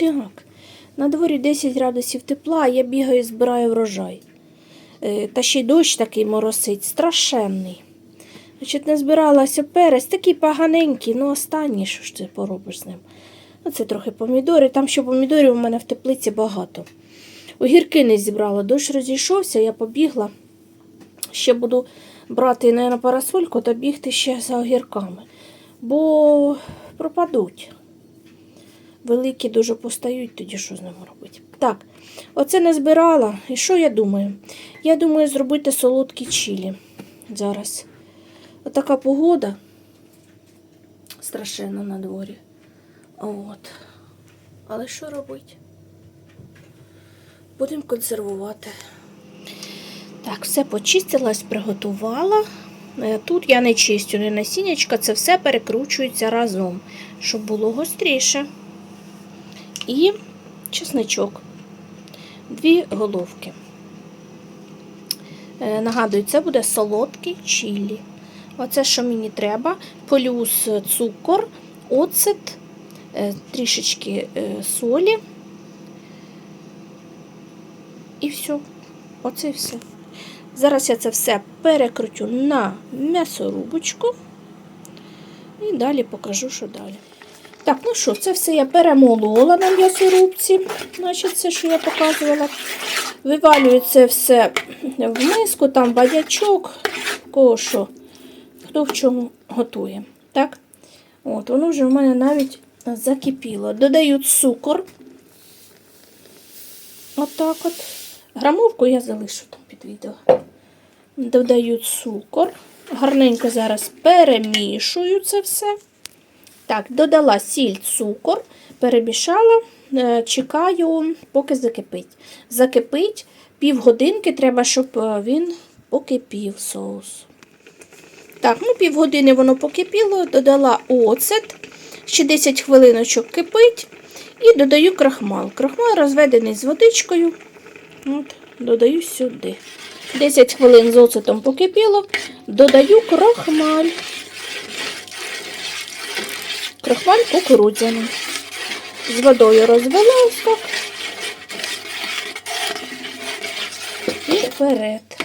Так, на дворі 10 градусів тепла, я бігаю, збираю врожай. Е, Та ще й дощ такий моросить, страшенний. Значить, не збиралася перець, такий поганенький, ну останній, що ж ти поробиш з ним. Оце трохи помідори. Там ще помідорів у мене в теплиці багато. Огірки не зібрала, дощ розійшовся, я побігла. Ще буду брати на парасольку та бігти ще за огірками. Бо пропадуть. Великі дуже постають, тоді що з ними робити? Так, оце не збирала. І що я думаю? Я думаю зробити солодкі чилі зараз. Отака погода страшенна на дворі. От. Але що робити? Будемо консервувати. Так, все почистилась, приготувала. Е, Тут я не чистю, не насіннячка, це все перекручується разом, щоб було гостріше. І чесничок. Дві головки. Е, Нагадую, це буде солодкий чилі. Оце, що мені треба, плюс цукор, оцет, е, трішечки е, солі. І все. Оце і все. Зараз я це все перекрутю на м'ясорубочку. І далі покажу, що далі. Так, ну що, це все я перемолола на м'ясорубці. Значить, це, що я показувала. Вивалюю це все в миску, там бадячок, кого що, хто в чому готує. Так? От, воно вже в мене навіть закипіло. Додаю цукор. Отак от. Грамовку я залишу там під відео. Додаю цукор. Гарненько зараз перемішую це все. Так, додала сіль, цукор, перемішала, е, чекаю, поки закипить. Закипить півгодинки, треба, щоб е, він покипів соус. Так, ну півгодини воно покипіло, додала оцет, ще 10 хвилиночок кипить і додаю крахмал. Крахмал розведений з водичкою. От, додаю сюди. 10 хвилин з оцетом покипіло, додаю крахмаль. Крахмаль кукурудзяний. З водою розвела ось так. І вперед.